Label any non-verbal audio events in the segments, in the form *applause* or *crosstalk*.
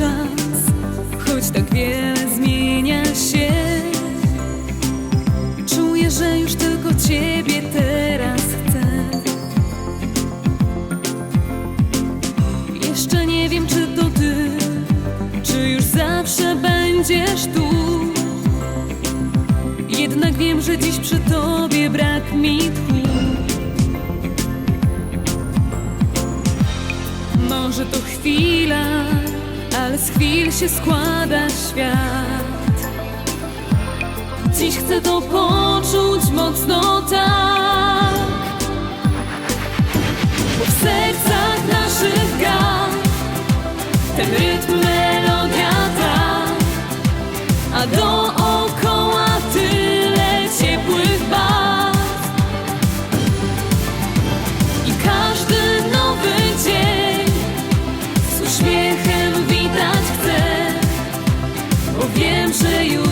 czas Choć tak wiele zmienia się. Czuję, że już tylko Ciebie teraz chcę. Jeszcze nie wiem, czy to Ty Czy już zawsze będziesz tu. Jednak wiem, że dziś przy Tobie brak mi tchu. Może to chwila ale z chwil się składa świat. Dziś chcę to poczuć mocno tak, bo w sercach naszych gal ten rytm melodia ta, a do cheio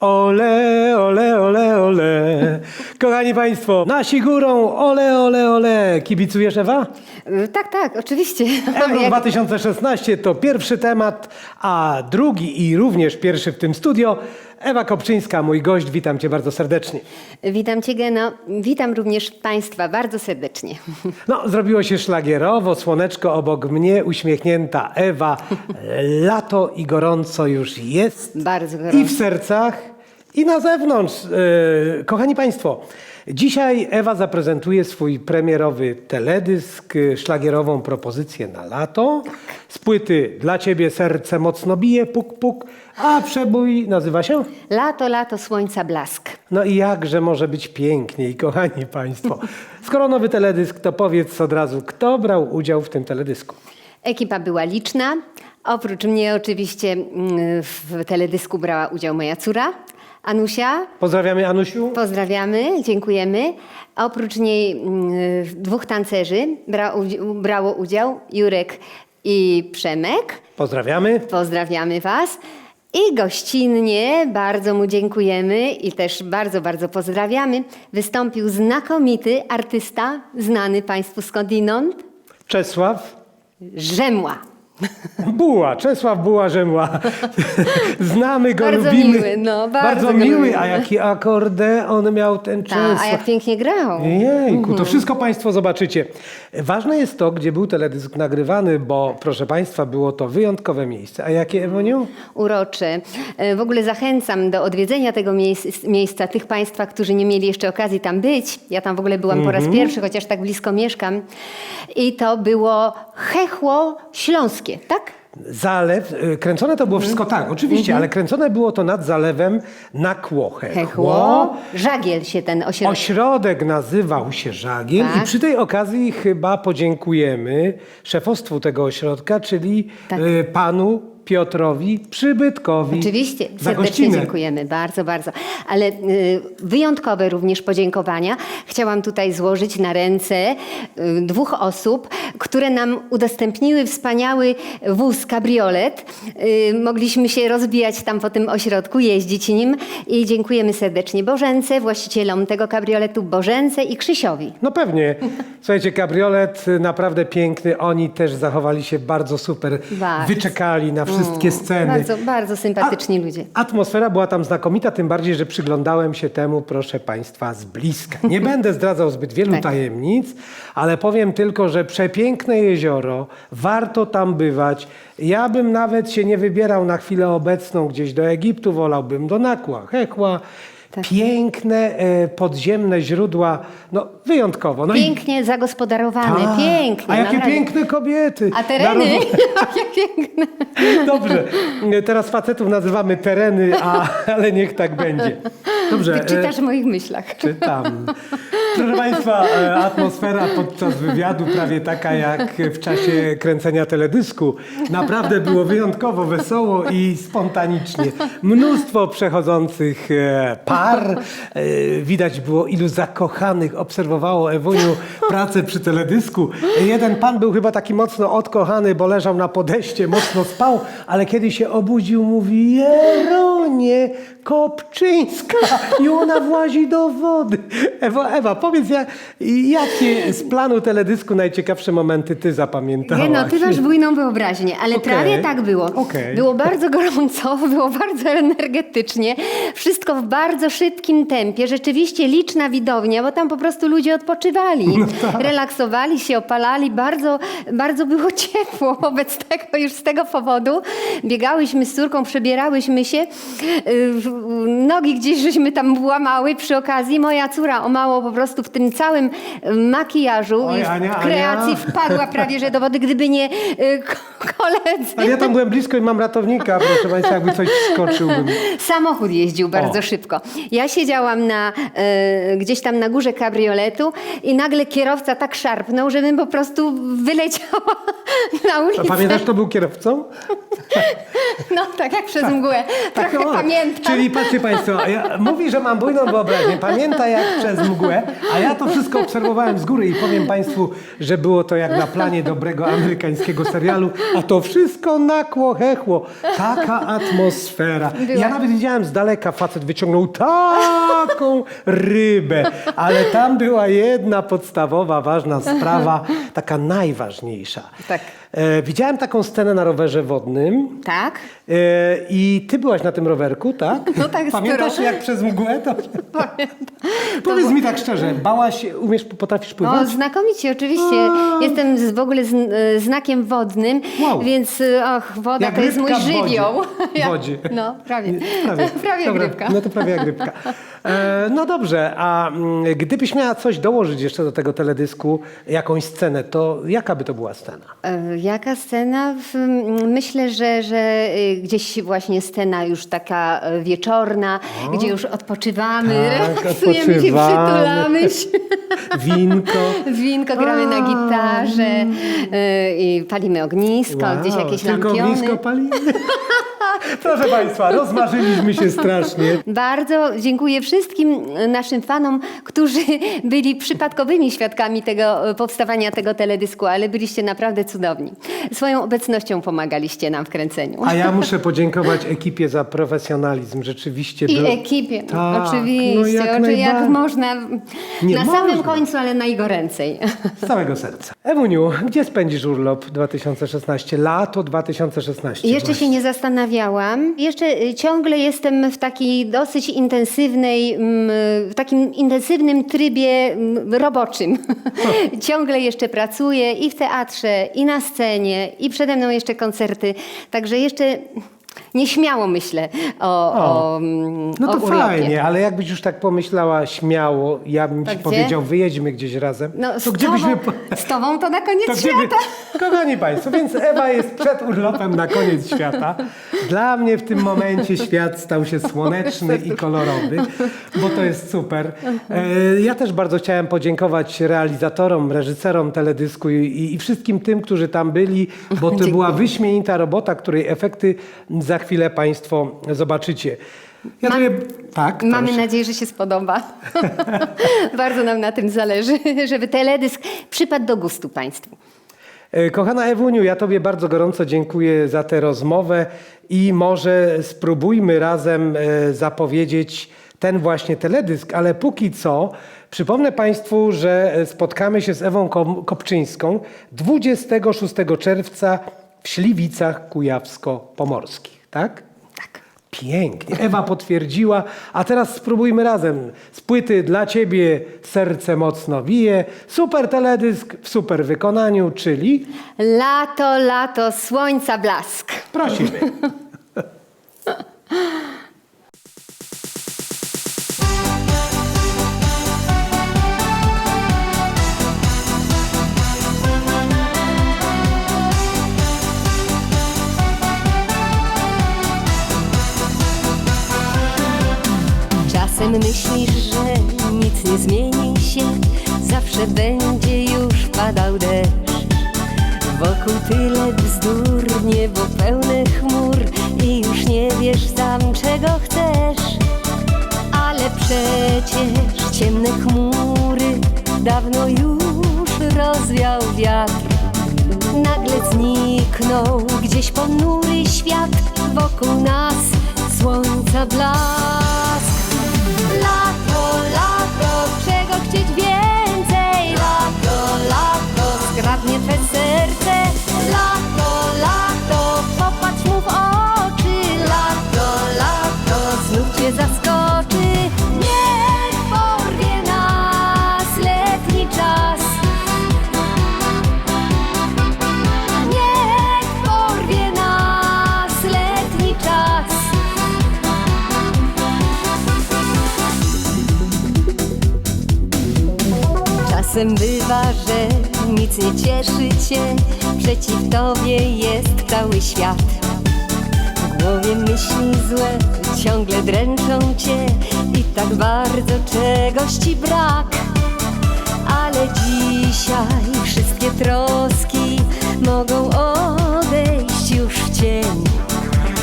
Ole, ole, ole, ole. Kochani Państwo, nasi górą, ole, ole, ole. Kibicujesz Ewa? Y, Tak, tak, oczywiście. *laughs* Euro Jak- 2016 to pierwszy temat, a drugi i również pierwszy w tym studio Ewa Kopczyńska, mój gość. Witam Cię bardzo serdecznie. Witam Cię, Geno. Witam również Państwa bardzo serdecznie. *laughs* No, zrobiło się szlagierowo, słoneczko obok mnie, uśmiechnięta Ewa. Lato i gorąco już jest. Bardzo I gorąco. w sercach, i na zewnątrz. E, Kochani Państwo, dzisiaj Ewa zaprezentuje swój premierowy teledysk, e, szlagierową propozycję na lato. Z płyty Dla Ciebie serce mocno bije, puk, puk, a przebój nazywa się? Lato, lato, słońca blask. No i jakże może być piękniej, kochani Państwo. Skoro nowy teledysk, to powiedz od razu, kto brał udział w tym teledysku? Ekipa była liczna. Oprócz mnie oczywiście mm, w teledysku brała udział moja córa, Anusia. Pozdrawiamy Anusiu. Pozdrawiamy, dziękujemy. A Oprócz niej mm, dwóch tancerzy bra, udzi- brało udział, Jurek i Przemek. Pozdrawiamy. Pozdrawiamy Was. I gościnnie bardzo mu dziękujemy i też bardzo, bardzo pozdrawiamy. Wystąpił znakomity artysta, znany Państwu skądinąd, Czesław. Rzemła. Buła, Czesław Buła Rzemła. *laughs* Znamy go, Bardzo lubimy. miły, no, bardzo go miły, lubimy. a jaki akordeon miał ten Ta, Czesław. a jak pięknie grał. Jejku, to wszystko Państwo zobaczycie. Ważne jest to, gdzie był teledysk nagrywany, bo proszę Państwa, było to wyjątkowe miejsce. A jakie, Ewoniu? Urocze. W ogóle zachęcam do odwiedzenia tego miejsc, miejsca tych Państwa, którzy nie mieli jeszcze okazji tam być. Ja tam w ogóle byłam po raz pierwszy, chociaż tak blisko mieszkam. I to było Hechło Śląskie, tak? Zalew, y, kręcone to było wszystko tak, oczywiście, ale kręcone było to nad zalewem na Kłochę. Hechło. Żagiel się ten ośrodek. Ośrodek nazywał się Żagiel Tak. i przy tej okazji chyba podziękujemy szefostwu tego ośrodka, czyli Tak. y, panu Piotrowi Przybytkowi. Oczywiście, serdecznie dziękujemy, bardzo, bardzo. Ale y, wyjątkowe również podziękowania chciałam tutaj złożyć na ręce y, dwóch osób, które nam udostępniły wspaniały wóz kabriolet. Y, mogliśmy się rozbijać tam po tym ośrodku, jeździć nim i dziękujemy serdecznie Bożence, właścicielom tego kabrioletu Bożence i Krzysiowi. No pewnie. Słuchajcie, kabriolet naprawdę piękny. Oni też zachowali się bardzo super. Bardzo. Wyczekali na wszystkie sceny. Bardzo, bardzo sympatyczni ludzie. Atmosfera była tam znakomita, tym bardziej, że przyglądałem się temu, proszę Państwa, z bliska. Nie *laughs* będę zdradzał zbyt wielu Tak. tajemnic, ale powiem tylko, że przepiękne jezioro, warto tam bywać. Ja bym nawet się nie wybierał na chwilę obecną gdzieś do Egiptu, wolałbym do Nakła, Hechła. Tak. Piękne e, podziemne źródła, no wyjątkowo. No i- Pięknie zagospodarowane, Tak. pięknie. A jakie naprawdę. piękne kobiety. A tereny? Na *laughs* Jakie piękne. Dobrze, teraz facetów nazywamy tereny, a, ale niech tak będzie. Dobrze. Ty czytasz w moich myślach. e, Czytam. Proszę Państwa, e, atmosfera podczas wywiadu prawie taka jak w czasie kręcenia teledysku. Naprawdę było wyjątkowo wesoło i spontanicznie. Mnóstwo przechodzących e, par. E, Widać było ilu zakochanych obserwowało Ewuniu pracę przy teledysku. Jeden pan był chyba taki mocno odkochany, bo leżał na podejście, mocno spał, ale kiedy się obudził, mówi Jeronie Kopczyńska *laughs* i ona włazi do wody. Ewa, Ewa powiedz, ja, jakie z planu teledysku najciekawsze momenty ty zapamiętałaś? Nie no, ty masz bujną wyobraźnię, ale Okej. prawie tak było. Okej. Było bardzo gorąco, *laughs* było bardzo energetycznie, wszystko w bardzo szybkim tempie, rzeczywiście liczna widownia, bo tam po prostu ludzie odpoczywali, No tak. relaksowali się, opalali, bardzo, bardzo było *laughs* ciepło wobec tego, już z tego powodu biegałyśmy z córką, przebierałyśmy się, w- nogi gdzieś żeśmy tam łamały przy okazji, moja córa o mało po prostu w tym całym makijażu Oj, i w Ania, kreacji Ania. wpadła prawie że do wody, gdyby nie y, ko- koledzy. Ale ja tam byłem blisko i mam ratownika, proszę Państwa, jakby coś wskoczyłbym. Samochód jeździł bardzo O. szybko. Ja siedziałam na, y, gdzieś tam na górze kabrioletu i nagle kierowca tak szarpnął, żebym po prostu wyleciała na A ulicę. pamiętasz, kto był kierowcą? No tak jak przez mgłę. Trochę o, pamiętam. Czyli patrzcie Państwo, ja, mówi, że mam bujną wyobraźnię, pamięta jak przez mgłę, A ja to wszystko obserwowałem z góry i powiem Państwu, że było to jak na planie dobrego amerykańskiego serialu, a to wszystko nakło, hechło. Taka atmosfera. Ja nawet widziałem z daleka, facet wyciągnął taką rybę, ale tam była jedna podstawowa, ważna sprawa, taka najważniejsza. Tak. E, widziałem taką scenę na rowerze wodnym. Tak? E, I ty byłaś na tym rowerku, tak? *laughs* No tak, Pamiętasz jak przez mgłę to... *laughs* Powiedz mi tak szczerze, bałaś, umiesz, potrafisz O, pływać? znakomicie, oczywiście. Jestem z, w ogóle z, e, znakiem wodnym, Wow. więc e, och, woda Jak to jest mój żywioł. W wodzie. *laughs* No, prawie. Prawie, prawie jak Dobra, rybka. No to prawie jak rybka. E, no dobrze, a mm, gdybyś miała coś dołożyć jeszcze do tego teledysku, jakąś scenę, to jaka by to była scena? E, Jaka scena? W- m, Myślę, że, że y, gdzieś właśnie scena już taka e, wieczorna, gdzie już odpoczywamy, Tak, relaksujemy się, odpoczywamy. przytulamy się. *laughs* Winko. Winko gramy na gitarze y, i palimy ognisko, gdzieś jakieś tylko lampiony. blisko palimy. *laughs* *laughs* Proszę Państwa, rozmarzyliśmy się strasznie. Bardzo dziękuję wszystkim naszym fanom, którzy byli przypadkowymi świadkami tego e, powstawania tego teledysku, ale byliście naprawdę cudowni. Swoją obecnością pomagaliście nam w kręceniu. A ja muszę *laughs* podziękować ekipie za profesjonalizm. Rzeczywiście I był- ekipie, Tak, oczywiście. no jak jak najbardziej. można, Nie na można. samym końcu, ale najgoręcej. Z całego serca. Ewuniu, gdzie spędzisz urlop 2016? Lato 2016. Jeszcze właśnie. się nie zastanawiałam. Jeszcze y, ciągle jestem w takiej dosyć intensywnej, mm, w takim intensywnym trybie mm, roboczym. *laughs* ciągle jeszcze pracuję i w teatrze, i na scenie, i przede mną jeszcze koncerty. Także jeszcze nieśmiało myślę o, O. o, No o to urlopie. fajnie, ale jakbyś już tak pomyślała śmiało, ja bym ci Tak, gdzie? powiedział, wyjedźmy gdzieś razem. No, z, to tobą, po- z tobą to na koniec To świata. Kochani Państwo, więc Ewa jest przed urlopem na koniec świata. Dla mnie w tym momencie świat stał się słoneczny i kolorowy, bo to jest super. E, Ja też bardzo chciałem podziękować realizatorom, reżyserom teledysku i, i wszystkim tym, którzy tam byli, bo to *laughs* była wyśmienita robota, której efekty za chwilę Państwo zobaczycie. Ja Ma- tobie... Tak, Mamy proszę. nadzieję, że się spodoba. *laughs* Bardzo nam na tym zależy, żeby teledysk przypadł do gustu Państwu. E, Kochana Ewuniu, ja Tobie bardzo gorąco dziękuję za tę rozmowę i może spróbujmy razem e, zapowiedzieć ten właśnie teledysk, ale póki co przypomnę Państwu, że e, spotkamy się z Ewą Kopczyńską 26 czerwca w Śliwicach Kujawsko-Pomorskich, tak? Tak. Pięknie. Ewa potwierdziła. A teraz spróbujmy razem. Z płyty dla ciebie serce mocno bije. Super teledysk w super wykonaniu, czyli Lato, lato, słońca blask. prosimy. *laughs* Myślisz, że nic nie zmieni się, zawsze będzie już padał deszcz. Wokół tyle bzdur, niebo pełne chmur i już nie wiesz sam czego chcesz. Ale przecież ciemne chmury dawno już rozwiał wiatr. Nagle zniknął gdzieś ponury świat, wokół nas słońca blask. Czasem bywa, że nic nie cieszy cię, przeciw tobie jest cały świat. W głowie myśli złe ciągle dręczą cię i tak bardzo czegoś ci brak. Ale dzisiaj wszystkie troski mogą odejść już w cień.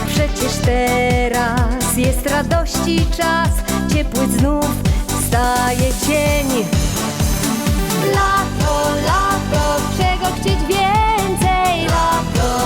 Przecież teraz jest radości czas, ciepły znów staje cień. Lato, lato, czego chcieć więcej? Lato.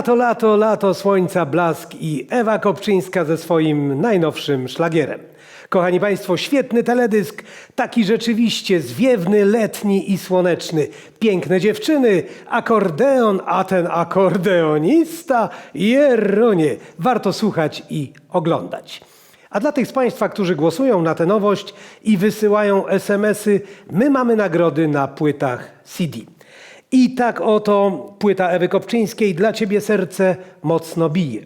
Lato, lato, lato, słońca, blask i Ewa Kopczyńska ze swoim najnowszym szlagierem. Kochani Państwo, świetny teledysk, taki rzeczywiście zwiewny, letni i słoneczny. Piękne dziewczyny, akordeon, a ten akordeonista, jeronie. Warto słuchać i oglądać. A dla tych z Państwa, którzy głosują na tę nowość i wysyłają SMS-y, my mamy nagrody na płytach CD. I tak oto płyta Ewy Kopczyńskiej Dla Ciebie serce mocno bije.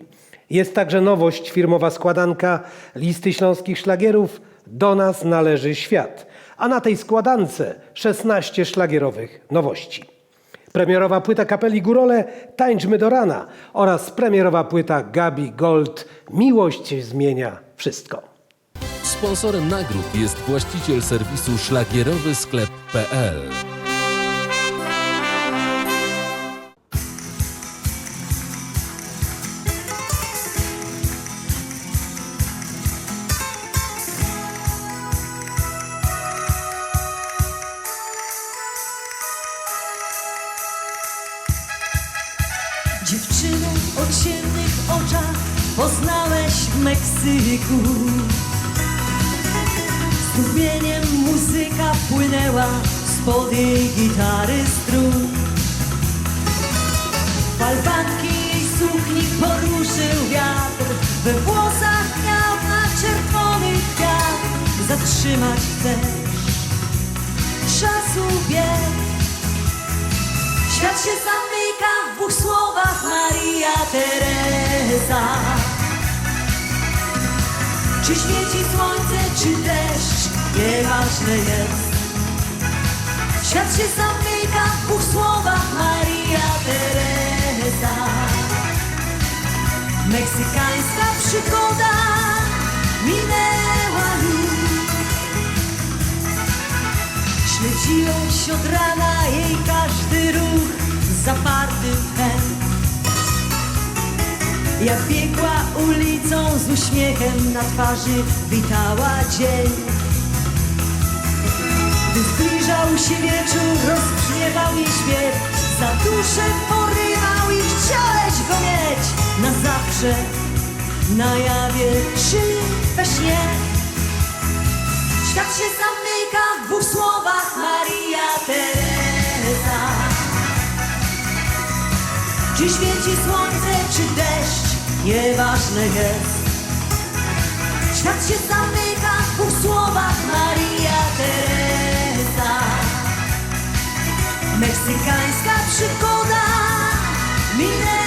Jest także nowość, firmowa składanka listy śląskich szlagierów Do nas należy świat. A na tej składance 16 szlagierowych nowości. Premierowa płyta kapeli Górole Tańczmy do rana oraz premierowa płyta Gabi Gold Miłość zmienia wszystko. Sponsorem nagród jest właściciel serwisu szlagierowysklep.pl. Dziewczyną Meksyku. Strumieniem muzyka płynęła spod jej gitary strun. Falbanki jej sukni poruszył wiatr, we włosach miał na czerwony kwiat. Zatrzymać chcesz czasu bieg. Świat się zamyka w dwóch słowach Maria Teresa Czy świeci słońce, czy deszcz, nieważne jest. Świat się zamyka w dwóch słowach Maria Teresa. Meksykańska przygoda minęła już. Śledziłeś od rana jej każdy ruch z zapartym tchem Jak biegła ulicą z uśmiechem na twarzy witała dzień. Gdy zbliżał się wieczór, rozbrzmiewał jej śpiew Za duszę porywał i chciałeś go mieć. Na zawsze, na jawie czy we śnie? Świat się zamyka w dwóch słowach Maria Teresa. Czy świeci słońce, czy deszcz, nieważne jest. Świat się zamyka w dwóch słowach Maria Teresa. Meksykańska przygoda minęła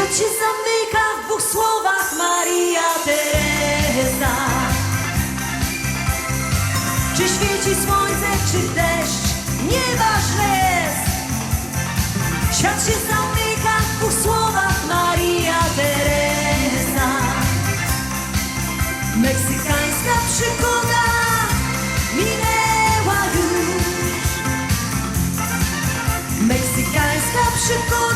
Świat się zamyka w dwóch słowach Maria Teresa. Czy świeci słońce, czy deszcz, nieważne jest. Świat się zamyka w dwóch słowach Maria Teresa. Meksykańska przygoda minęła już. Meksykańska przygoda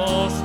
Już we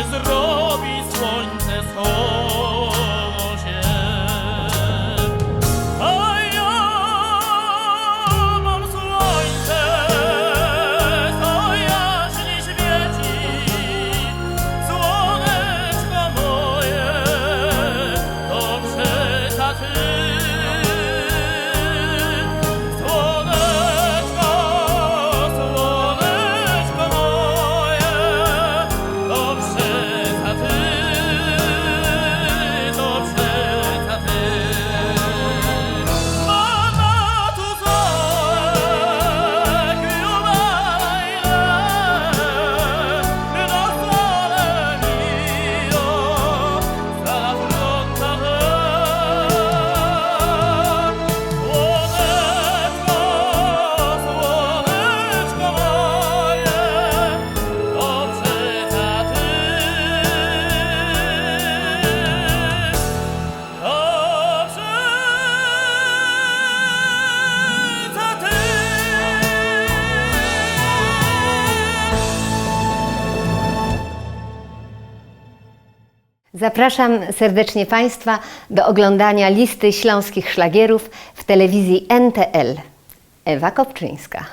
is Zapraszam serdecznie Państwa do oglądania listy śląskich szlagierów w telewizji NTL. Ewa Kopczyńska.